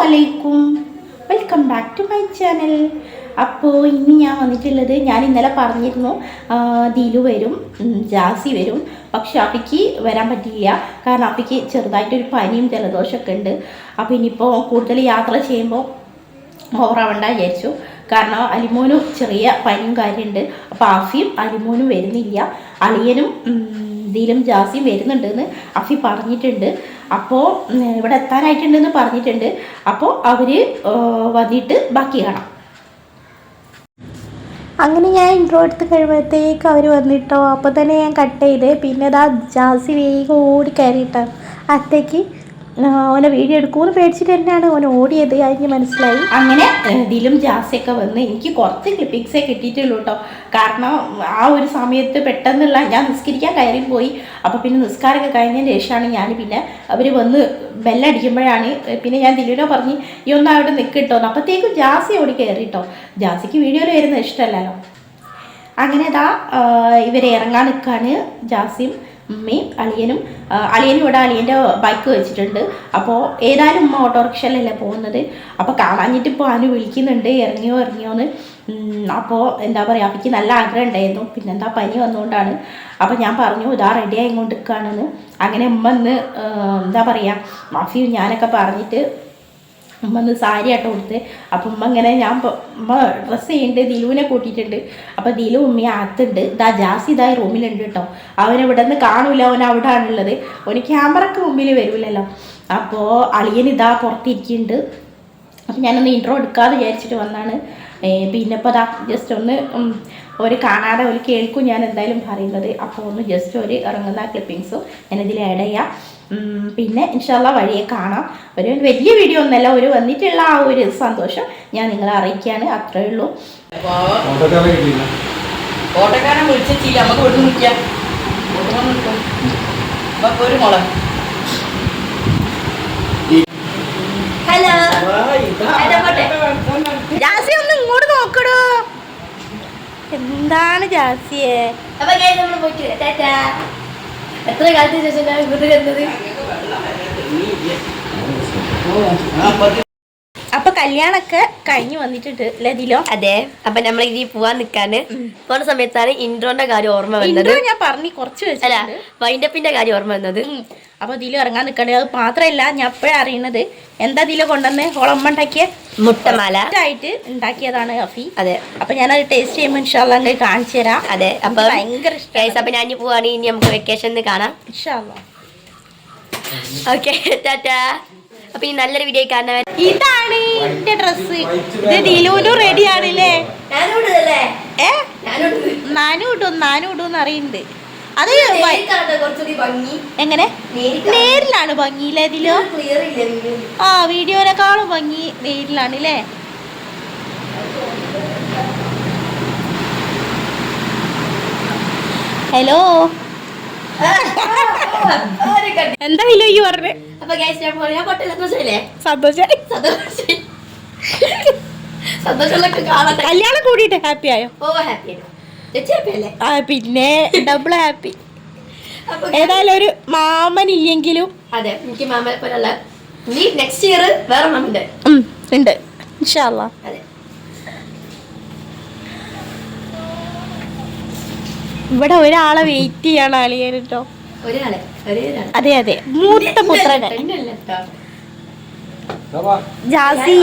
അലൈക്കും welcome back to my channel അപ്പോൾ ഇനി ഞാൻ വന്നിട്ടുള്ളത് ഞാൻ ഇന്നലെ പറഞ്ഞിരുന്നു ദീലു വരും ജാസി വരും. പക്ഷെ അപ്പിക്ക് വരാൻ പറ്റിയില്ല. കാരണം അപ്പിക്ക് ചെറുതായിട്ടൊരു പനിയും ജലദോഷമൊക്കെ ഉണ്ട്. അപ്പോൾ ഇനിയിപ്പോൾ കൂടുതൽ യാത്ര ചെയ്യുമ്പോൾ ഓവറാവണ്ട വിചാരിച്ചു. കാരണം അലിമോനും ചെറിയ പനിയും കാര്യമുണ്ട്. അപ്പോൾ ആഫിയും അലിമോനും വരുന്നില്ല. അളിയനും ഉം, ജാസിയും വരുന്നുണ്ടെന്ന് അഫി പറഞ്ഞിട്ടുണ്ട്. അപ്പോൾ ഇവിടെ എത്താനായിട്ടുണ്ടെന്ന് പറഞ്ഞിട്ടുണ്ട്. അപ്പോൾ അവർ വന്നിട്ട് ബാക്കി കാണാം. അങ്ങനെ ഞാൻ ഇൻട്രോ എടുത്ത് കഴിയുമ്പോഴത്തേക്ക് അവർ വന്നിട്ടോ. അപ്പോൾ തന്നെ ഞാൻ കട്ട് ചെയ്ത്. പിന്നെ അതാ ജാസി വേഗം ഓടി കയറിയിട്ടാണ്. അത്തേക്ക് ഓനെ വീഡിയോ എടുക്കുമെന്ന് പേടിച്ചിട്ട് തന്നെയാണ് ഓൻ ഓടിയത്. അതിന് മനസ്സിലായി. അങ്ങനെ ഇതിലും ജാസിയൊക്കെ വന്ന് എനിക്ക് കുറച്ച് ക്ലിപ്പിങ്സേ കിട്ടിയിട്ടുള്ളൂ കേട്ടോ കാരണം ആ ഒരു സമയത്ത് പെട്ടെന്നുള്ള ഞാൻ നിസ്കരിക്കാൻ കയറി പോയി. അപ്പോൾ പിന്നെ നിസ്കാരമൊക്കെ കഴിഞ്ഞതിന് ശേഷമാണ് ഞാൻ പിന്നെ അവർ വന്ന് ബെല്ലടിക്കുമ്പോഴാണ് പിന്നെ ഞാൻ ദിലുവിനെ പറഞ്ഞ് ഈ ഒന്ന് അവിടെ നിൽക്കിട്ടോ അപ്പോഴത്തേക്കും ജാസി ഓടി കയറിട്ടോ ജാസിക്ക് വീഡിയോയിൽ വരുന്നത് ഇഷ്ടമല്ലല്ലോ. അങ്ങനെ ഇതാ ഇവർ ഇറങ്ങാൻ നിൽക്കാണ് ജാസിയും ഉമ്മയും അളിയനും അളിയനും ഇവിടെ അളിയന്റെ ബൈക്ക് വെച്ചിട്ടുണ്ട്. അപ്പോൾ ഏതായാലും ഉമ്മ ഓട്ടോറിക്ഷയിലല്ലേ പോകുന്നത്? അപ്പോൾ കാണാഞ്ഞിട്ട് ഇപ്പോൾ അനു വിളിക്കുന്നുണ്ട് ഇറങ്ങിയോ ഇറങ്ങിയോന്ന്. അപ്പോൾ എന്താ പറയുക അപ്പിക്ക് നല്ല ആഗ്രഹം ഉണ്ടായിരുന്നു. പിന്നെന്താ പനി വന്നുകൊണ്ടാണ് അപ്പോൾ ഞാൻ പറഞ്ഞു ഇതാ ഇങ്ങോട്ട് നിൽക്കുകയാണെന്ന് അങ്ങനെ ഉമ്മ ഇന്ന് എന്താ പറയുക മാഫിയും ഞാനൊക്കെ പറഞ്ഞിട്ട് ഉമ്മ ഒന്ന് സാരി ആട്ടോ കൊടുത്ത്. അപ്പം ഉമ്മ ഇങ്ങനെ ഞാൻ ഉമ്മ ഡ്രസ്സ് ചെയ്യുന്നുണ്ട് ദിലുവിനെ കൂട്ടിയിട്ടുണ്ട്. അപ്പം ദിലു ഉമ്മയെ അകത്തുണ്ട്. ഇതാ ജാസി ഇതാ റൂമിലുണ്ട് കേട്ടോ അവൻ ഇവിടെ നിന്ന് കാണൂല അവൻ അവിടെ ആണുള്ളത് അവന് ക്യാമറക്ക് മുമ്പിൽ വരൂലല്ലോ. അപ്പോൾ അളിയൻ ഇതാ പുറത്തിരിക്കുന്നുണ്ട്. അപ്പം ഞാനൊന്ന് ഇൻട്രോ എടുക്കാതെ വിചാരിച്ചിട്ട് വന്നാണ്. പിന്നെ ഇപ്പോൾ അതാ ജസ്റ്റ് ഒന്ന് ഒരു കാണാതെ ഒരു കേൾക്കും ഞാൻ എന്തായാലും പറയുന്നത്. അപ്പോൾ ഒന്ന് ജസ്റ്റ് ഒരു ഇറങ്ങുന്ന ക്ലിപ്പിങ്സും ഞാനിതിൽ ആഡ് ചെയ്യാം. പിന്നെ ഇൻഷാല്ല വഴിയെ കാണാം. ഒരു വലിയ വീഡിയോ ഒന്നല്ല ഒരു വന്നിട്ടുള്ള ആ ഒരു സന്തോഷം ഞാൻ നിങ്ങളെ അറിയിക്കുകയാണ് അത്രയേ ഉള്ളൂ. ഓട്ടക്കാരൻ വിളിച്ചില്ല നമുക്ക് ഇവിടെ നിൽക്കാം ഒരു മുള. ഹലോ. ജാസി ഒന്ന് ഇങ്ങോട്ട് നോക്കടോ. എന്താണ് ജാസിയെ? അപ്പൊ പോയിട്ട്. എത്ര കാലത്തിന് ശേഷം ഞാൻ ഇങ്ങോട്ട് വരുന്നത് അപ്പൊ കല്യാണൊക്കെ കഴിഞ്ഞു വന്നിട്ടുണ്ട് ലതിലോ അതെ. അപ്പൊ നമ്മൾ ഇനി പോവാൻ നിക്കാണ് പോണ സമയത്താണ് ഇൻട്രോന്റെ കാര്യം ഓർമ്മ വന്നത്. ഞാൻ പറഞ്ഞു കുറച്ച് അല്ല വൈൻഡപ്പിന്റെ കാര്യം ഓർമ്മ വന്നത്. അപ്പൊ ഇതിൽ ഇറങ്ങാൻ നിൽക്കണേ അത് മാത്രമല്ല ഞാൻ എപ്പോഴാണ് അറിയണത്. എന്താ ഇതിൽ കൊണ്ടുവന്ന്? ഹോളമ്മ ഉണ്ടാക്കിയ? മുട്ടമാല. ആയിട്ട് ഉണ്ടാക്കിയതാണ് അഫി അതെ. അപ്പൊ ഞാനത് ടേസ്റ്റ് ചെയ്യുമ്പോൾ ഇൻഷാല്ല അങ്ങ് കാണിച്ചു തരാം. അതെ. അപ്പൊ ഭയങ്കര ഇഷ്ടമാണ്. അപ്പൊ ഞാൻ പോവാണെങ്കിൽ പോവാണ്. ഇനി നമുക്ക് വെക്കേഷൻ കാണാം. ഇൻഷാല്ല ഓക്കെ ടാറ്റാ. അപ്പൊ ഈ നല്ലൊരു വീഡിയോ കാണാൻ ഇതാണ് എന്റെ ഡ്രസ് ഇത് ദിലൂലു റെഡി ആണല്ലേ? ഏ? നാനും ഇടും നാനും ഇടും എന്ന് അറിയുന്നുണ്ട് അത് എങ്ങനെ? നേരിലാണ് ഭംഗിയില്ലേ ഇതിലോ? ആ വീഡിയോനെക്കാളും ഭംഗി നേരിലാണ് അല്ലേ ഹലോ എന്താ വിലോ ഈ പറഞ്ഞത് അപ്പൊ സന്തോഷം കല്യാണം കൂടിയിട്ട് ഹാപ്പി ആയോ? ഹാപ്പി പിന്നെ ഡബിൾ ഹാപ്പി ഏതായാലും ഒരു മാമൻ ഇല്ലെങ്കിലും അതെ എനിക്ക് മാമനെ പോലെയുള്ള നീ നെക്സ്റ്റ് ഇയർ വേറെ ഉം, ഉണ്ട്. ഇൻഷാല്ലാ അതെ. ഇവിടെ ഒരാളെ വെയിറ്റ് ചെയ്യാണ് അളിയൻ കേട്ടോ ഒരാളെ ഒരേ അതെ അതെ. മൂത്ത കേട്ടോ. ജാസി.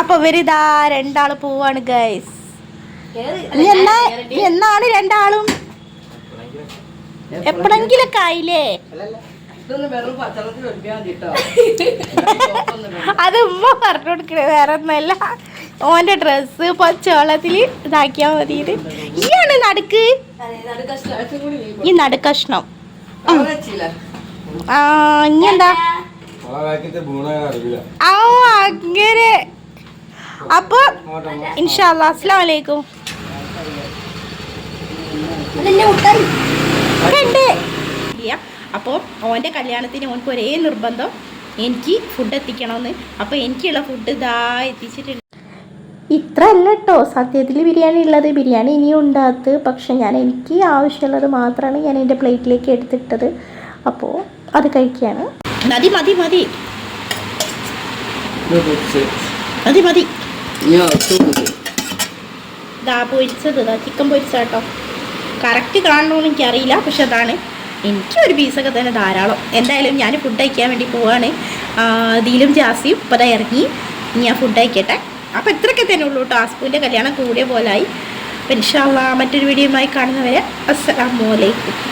അപ്പൊ ഇവരിതാ രണ്ടാൾ പോവാണ് ഗൈസ് എന്നാണ് രണ്ടാളും? എപ്പോഴെങ്കിലൊക്കെ ആയില്ലേ? അത് ഉമ്മ പറഞ്ഞു കൊടുക്കണേ വേറെ ഒന്നല്ല ഓന്റെ ഡ്രസ്സ് പച്ചവെള്ളത്തിൽ ഇതാക്കിയാ മതി ഇത് ഈയാണ് നടുക്ക് ഈ നടുക്കഷ്ണം ആ ഇനി എന്താ ആ അങ്ങനെ. അപ്പൊ ഇൻഷാല്ല അസ്സലാം വലൈക്കും അതെന്നെ മുട്ടായി. ഉണ്ട് അപ്പോൾ ഓന്റെ കല്യാണത്തിന് ഓനക്ക് ഒരേ നിർബന്ധം. എനിക്ക് ഫുഡ് എത്തിക്കണമെന്ന് അപ്പോൾ എനിക്കുള്ള ഫുഡ് ഇതാ എത്തിച്ചിട്ടുണ്ട്. ഇത്ര അല്ല കേട്ടോ സത്യത്തിൽ ബിരിയാണി ഉള്ളത്. ബിരിയാണി ഇനിയും ഉണ്ടാകത്ത് പക്ഷെ ഞാൻ എനിക്ക് ആവശ്യമുള്ളത് മാത്രമാണ് ഞാൻ എന്റെ പ്ലേറ്റിലേക്ക് എടുത്തിട്ടത്. അപ്പോൾ അത് കഴിക്കുകയാണ്. മതി മതി മതി. മതി മതി. ഇതാ പൊരിച്ചത്. ഇതാ ചിക്കൻ പൊരിച്ചാട്ടോ കറക്റ്റ് കാണണമെന്ന് എനിക്കറിയില്ല. പക്ഷെ അതാണ്. എനിക്കൊരു പീസൊക്കെ തന്നെ ധാരാളം. എന്തായാലും ഞാൻ ഫുഡ് കഴിക്കാൻ വേണ്ടി പോവാണ്. ദീലും ജാസിയും ഇപ്പോൾ ഇറങ്ങി. ഇനി ഞാൻ ഫുഡ് കഴിക്കട്ടെ. അപ്പോൾ ഇത്രയൊക്കെ തന്നെ ഉള്ളൂ കേട്ടോ ആസ്പൂവിന്റെ കല്യാണം കൂടിയ പോലായി. അപ്പം ഇൻഷാല്ല മറ്റൊരു വീഡിയോയുമായി കാണുന്നവരെ അസ്സലാമലൈക്കും